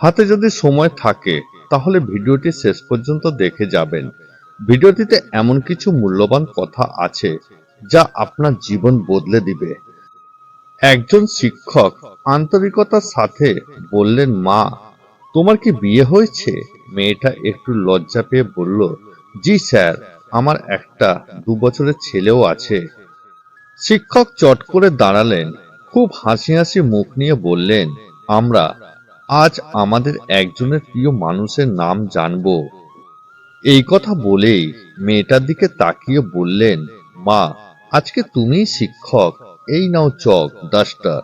হাতে যদি সময় থাকে, তাহলে ভিডিওটি শেষ পর্যন্ত দেখে যাবেন। ভিডিওটিতে এমন কিছু মূল্যবান কথা আছে, যা আপনার জীবন বদলে দিবে। একজন শিক্ষক আন্তরিকতার সাথে বললেন, মা, তোমার কি বিয়ে হয়েছে? মেয়েটা একটু লজ্জা পেয়ে বলল, জি স্যার, আমার একটা দু বছরের ছেলেও আছে। শিক্ষক চট করে দাঁড়ালেন, খুব হাসি হাসি মুখ নিয়ে বললেন, আমরা আজ আমাদের একজনের প্রিয় মানুষের নাম জানব। এই কথা বলেই মেয়েটার দিকে তাকিয়ে বললেন, মা, আজকে তুমিই শিক্ষক। এই নাও চক ডাস্টার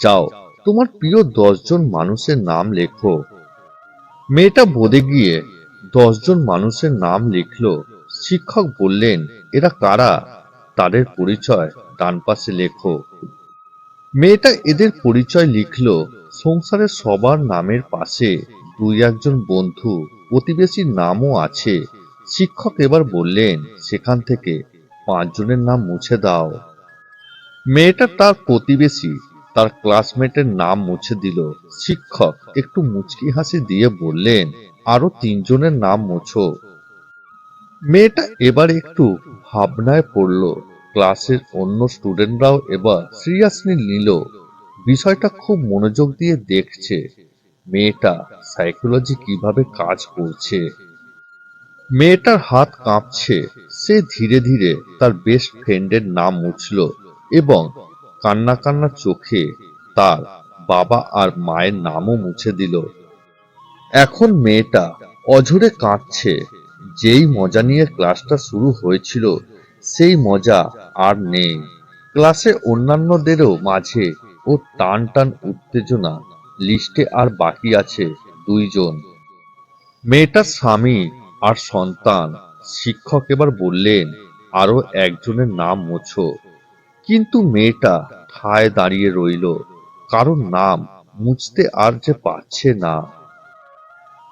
যাও, তোমার প্রিয় দশজন মানুষের নাম লেখো। মেয়েটা বোধে গিয়ে দশজন মানুষের নাম লিখলো। শিক্ষক বললেন, এরা কারা? তাদের পরিচয় ডান পাশে লেখো। মেয়েটা এদের পরিচয় লিখলো সংসারের সবার নামের পাশে। দুই একজন বন্ধু প্রতিবেশীর নামও আছে। শিক্ষক এবার বললেন, সেখান থেকে পাঁচজনের নাম মুছে দাও। মেয়েটা তার প্রতিবেশী, তার ক্লাসমেটের নাম মুছে দিল। শিক্ষক একটু মুচকি হাসি দিয়ে বললেন, আরও তিনজনের নাম মুছো। মেয়েটা এবার একটু ভাবনায় পড়ল। ক্লাসের অন্য স্টুডেন্টরাও এবার সিরিয়াসলি নিল। বিষয়টা খুব মনোযোগ দিয়ে দেখছে। মেয়েটা সাইকোলজি কীভাবে কাজ করছে। মেয়েটার হাত কাঁপছে। সে ধীরে ধীরে তার বেস্ট ফ্রেন্ডের নাম মুছল এবং কান্না কান্না চোখে তার বাবা আর মায়ের নামও মুছে দিল। এখন মেয়েটা অঝরে কাঁদছে। যেই মজা নিয়ে ক্লাসটা শুরু হয়েছিল সেই মজা আর নেই। ক্লাসে অন্যান্যদেরও মাঝে ও টান টান উত্তেজনা। লিস্টে আর বাকি আছে দুইজন। মেয়েটার স্বামী আর সন্তান। শিক্ষক এবার বললেন আরও একজনের নাম মোছো। কিন্তু মেয়েটা ঠায় দাঁড়িয়ে রইল। কারণ নাম মুছতে আর যে পাচ্ছে না।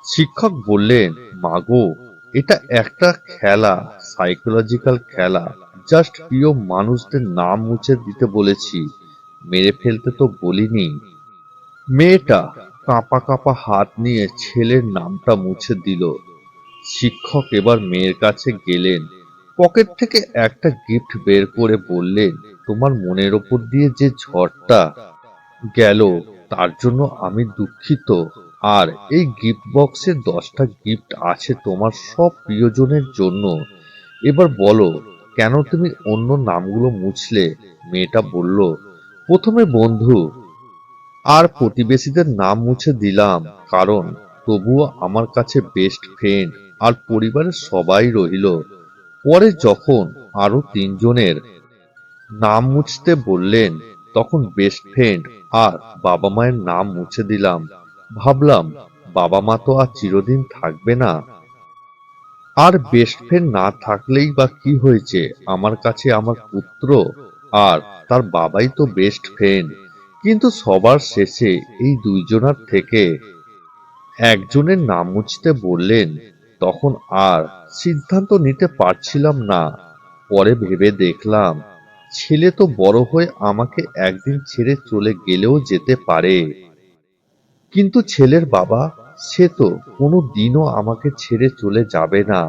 শিক্ষক বললেন, মাগো এটা একটা খেলা সাইকোলজিক্যাল খেলা। জাস্ট প্রিয় মানুষদের নাম মুছে দিতে বলেছি। মেরে ফেলতে তো বলিনি। মেয়েটা কাঁপা কাঁপা হাত নিয়ে ছেলের নামটা মুছে দিল। শিক্ষক এবার মেয়ের কাছে গেলেন। পকেট থেকে একটা গিফট বের করে বললেন, তোমার মনের ওপর দিয়ে যে ঝড়টা গেল, তার জন্য আমি দুঃখিত। আর এই গিফট বক্সে দশটা গিফট আছে তোমার সব প্রিয়জনের জন্য। এবার বলো, কেন তুমি অন্য নামগুলো মুছলে? মেয়েটা বলল, প্রথমে বন্ধু, আর প্রতিবেশীদের নাম মুছে দিলাম, কারণ তবুও আমার কাছে বেস্ট ফ্রেন্ড আর পরিবারের সবাই রইল। পরে যখন আরও তিনজনের নাম মুছতে বললেন, তখন বেস্ট ফ্রেন্ড আর বাবা মায়ের নাম মুছে দিলাম। ভাবলাম বাবা মা তো আর চিরদিন থাকবে না। আর বেস্ট ফ্রেন্ড না থাকলেই বা কি হয়েছে, আমার কাছে আমার পুত্র আর তার বাবাই তো বেস্ট ফ্রেন্ড কিন্তু সবার শেষে এই দুইজনার থেকে একজনের নাম মুছতে বললেন, তখন আর সিদ্ধান্ত নিতে পারছিলাম না। পরে ভেবে দেখলাম, ছেলে তো বড় হয়ে আমাকে একদিন ছেড়ে চলে গেলেও যেতে পারে। কিন্তু ছেলের বাবা, সে তো কোনো দিনও আমাকে ছেড়ে চলে যাবে না।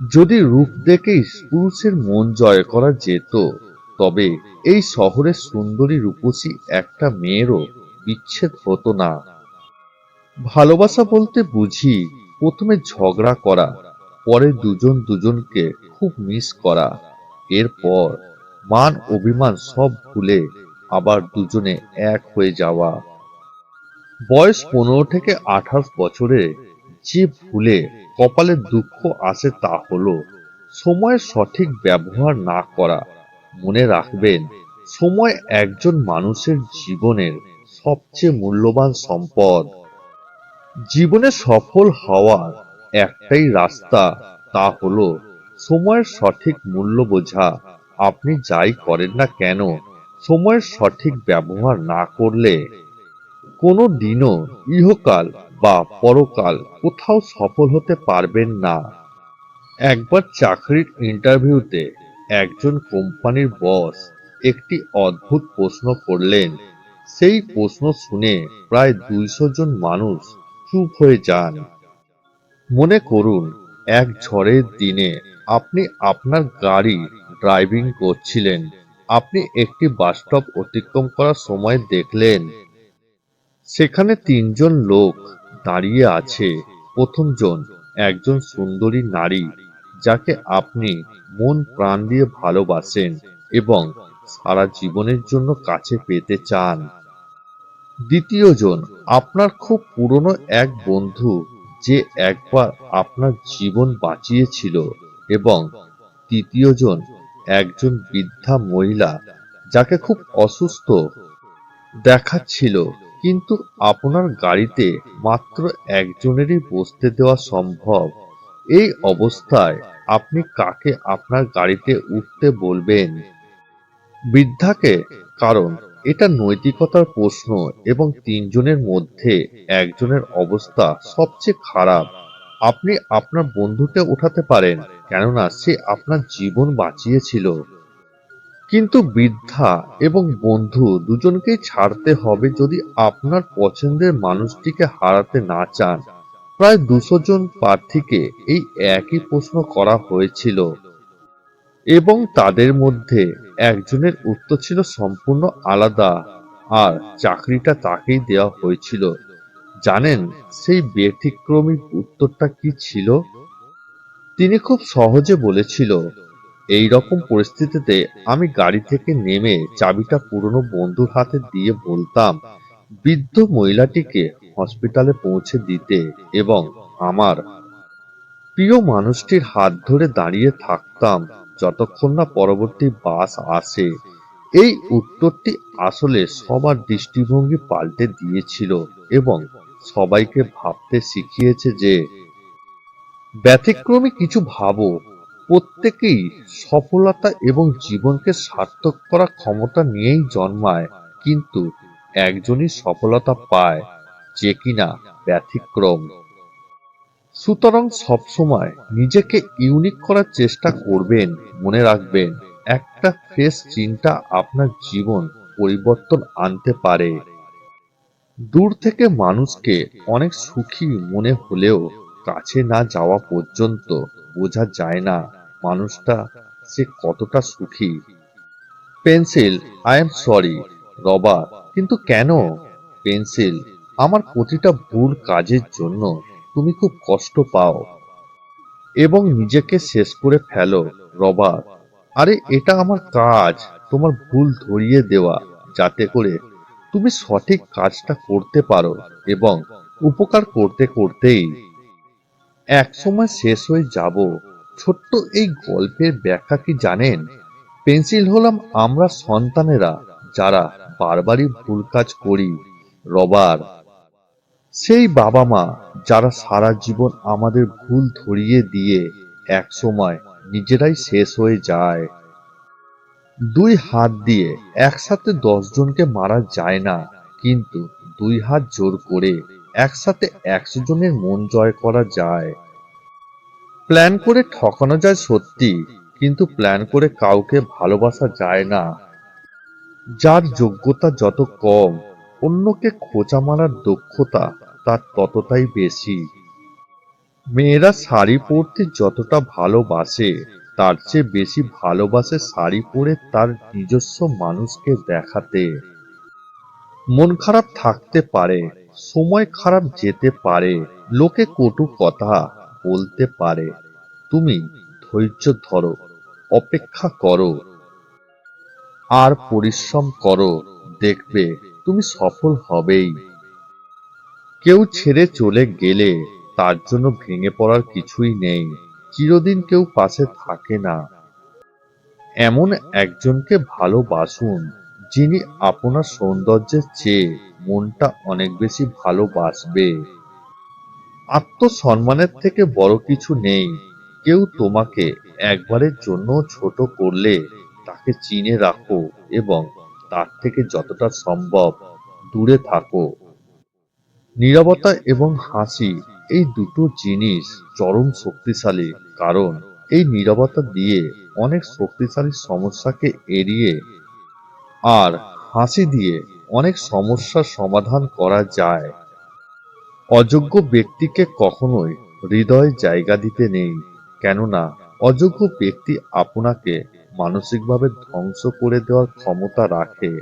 যদি রূপ দেখেই পুরুষের মন জয় করা যেত, তবে এই শহরের সুন্দরী রূপসী একটা মেয়েরও বিচ্ছেদ হতো না। ভালোবাসা বলতে বুঝি প্রথমে ঝগড়া করা, পরে দুজন দুজনকে খুব মিস করা। এরপর মান অভিমান সব ভুলে আবার দুজনে এক হয়ে যাওয়া। বয়স পনেরো থেকে আঠাশ বছরে যে ভুলে কপালে দুঃখ আসে তা হলো সময়ের সঠিক ব্যবহার না করা। মনে রাখবেন, সময় একজন মানুষের জীবনের সবচেয়ে মূল্যবান সম্পদ। জীবনে সফল হওয়ার একটাই রাস্তা তা হলো সময়ের সঠিক মূল্য বোঝা। আপনি যাই করেন না কেন, সময়ের সঠিক ব্যবহার না করলে কোনো দিনও ইহকাল বা পরকাল কোথাও সফল হতে পারবেন না। একবার চাকরির ইন্টারভিউতে একজন কোম্পানির বস একটি অদ্ভুত প্রশ্ন করলেন। সেই প্রশ্ন শুনে প্রায় দুইশো জন মানুষ চুপ হয়ে যান। মনে করুন, এক ঝড়ের দিনে আপনি আপনার গাড়ি ড্রাইভিং করছিলেন। আপনি একটি বাসস্টপ অতিক্রম করার সময় দেখলেন সেখানে তিনজন লোক দাঁড়িয়ে আছে। প্রথমজন একজন সুন্দরী নারী, যাকে আপনি মন প্রাণ দিয়ে ভালোবাসেন এবং সারা জীবনের জন্য কাছে পেতে চান। দ্বিতীয়জন আপনার খুব পুরনো এক বন্ধু যে একবার আপনার জীবন বাঁচিয়েছিল এবং তৃতীয়জন একজন বৃদ্ধা মহিলা যাকে খুব অসুস্থ দেখাচ্ছিল। কিন্তু আপনার গাড়িতে মাত্র একজনেরই বসতে দেওয়া সম্ভব। এই অবস্থায় আপনি কাকে আপনার গাড়িতে উঠতে বলবেন? বৃদ্ধাকে, কারণ এটা নৈতিকতার প্রশ্ন এবং তিনজনের মধ্যে একজনের অবস্থা সবচেয়ে খারাপ। আপনি আপনার বন্ধুকে উঠাতে পারেন, কেননা সে আপনার জীবন বাঁচিয়েছিল। কিন্তু বৃদ্ধা এবং বন্ধু দুজনকেই ছাড়তে হবে যদি আপনার পছন্দের মানুষটিকে হারাতে না চান। প্রায় দুশো জন প্রার্থীকে এই একই প্রশ্ন করা হয়েছিল। এবং তাদের মধ্যে একজনের উত্তর ছিল সম্পূর্ণ আলাদা আর চাকরিটা তাকেই দেওয়া হয়েছিল। জানেন সেই ব্যতিক্রমী উত্তরটা কি ছিল? তিনি খুব সহজে বলেছিল এই রকম পরিস্থিতিতে আমি গাড়ি থেকে নেমে চাবিটা পুরনো বন্ধুর হাতে দিয়ে বলতাম, বৃদ্ধ মহিলাটিকে হসপিটালে পৌঁছে দিতে এবং আমার প্রিয় মানুষটির হাত ধরে দাঁড়িয়ে থাকতাম যতক্ষণ না পরবর্তী বাস আসে। এই উত্তরটি আসলে সবার দৃষ্টিভঙ্গি পাল্টে দিয়েছিল এবং সবাইকে ভাবতে শিখিয়েছে যে, ব্যতিক্রমী কিছু ভাবো প্রত্যেকেই সফলতা এবং জীবনকে সার্থক করার ক্ষমতা নিয়েই জন্মায়, কিন্তু একজনই সফলতা পায় যে কিনা ব্যতিক্রম। সুতরাং সবসময় নিজেকে ইউনিক করার চেষ্টা করবেন, মনে রাখবেন, একটা ফ্রেশ চিন্তা আপনার জীবন পরিবর্তন আনতে পারে। দূর থেকে মানুষকে অনেক সুখী মনে হলেও কাছে না যাওয়া পর্যন্ত বোঝা যায় না। মানুষটা সে কতটা সুখী। Pencil I am sorry rubber কিন্তু কেন? পেন্সিল, আমার প্রতিটা ভুল কাজের জন্য তুমি খুব কষ্ট পাও। এবং নিজেকে শেষ করে ফেলো রবার আরে, এটা আমার কাজ, তোমার ভুল ধরিয়ে দেওয়া, যাতে করে তুমি সঠিক কাজটা করতে পারো এবং উপকার করতে করতেই এক সময় শেষ হয়ে যাব। ছোট্ট এই গল্পের ব্যাখ্যা কি জানেন? পেন্সিল হলাম আমরা সন্তানেরা যারা বারবারই ভুল কাজ করি, রবার। সেই বাবা মা যারা সারা জীবন আমাদের ভুল ধরিয়ে দিয়ে এক সময় নিজেরাই শেষ হয়ে যায়। দুই হাত দিয়ে একসাথে জনকে মারা যায় না, কিন্তু দুই হাত জোর করে একসাথে একশো জনের মন জয় করা যায়। প্ল্যান করে ঠকানো যায় সত্যি, কিন্তু প্ল্যান করে কাউকে ভালোবাসা যায় না। যার যোগ্যতা যত কম, অন্যকে খোঁচা মারার দক্ষতা তার ততটাই বেশি। মেয়েরা শাড়ি পরতে যতটা ভালোবাসে, তার চেয়ে বেশি ভালোবাসে শাড়ি পরে তার নিজস্ব মানুষকে দেখাতে। মন খারাপ থাকতে পারে, সময় খারাপ যেতে পারে, লোকে কটু কথা বলতে পারে, তুমি ধৈর্য ধরো, অপেক্ষা করো, আর পরিশ্রম করো, দেখবে তুমি সফল হবেই। কেউ ছেড়ে চলে গেলে তার জন্য ভেঙে পড়ার কিছুই নেই, চিরদিন কেউ পাশে থাকে না। এমন একজনকে ভালোবাসুন, যিনি আপনার সৌন্দর্যের চেয়ে মনটা অনেক বেশি ভালোবাসবে। আত্মসম্মানের থেকে বড় কিছু নেই। কেউ তোমাকে একবারের জন্য ছোট করলে তাকে চিনে রাখো এবং তার থেকে যতটা সম্ভব দূরে থাকো। নীরবতা এবং হাসি এই দুটো জিনিস চরম শক্তিশালী, কারণ এই নীরবতা দিয়ে অনেক শক্তিশালী সমস্যাকে এড়িয়ে আর হাসি দিয়ে অনেক সমস্যার সমাধান করা যায়। অযোগ্য ব্যক্তিকে কখনোই হৃদয় জায়গা দিতে নেই, কেননা অযোগ্য ব্যক্তি আপনাকে মানসিকভাবে ধ্বংস করে দেওয়ার ক্ষমতা রাখে।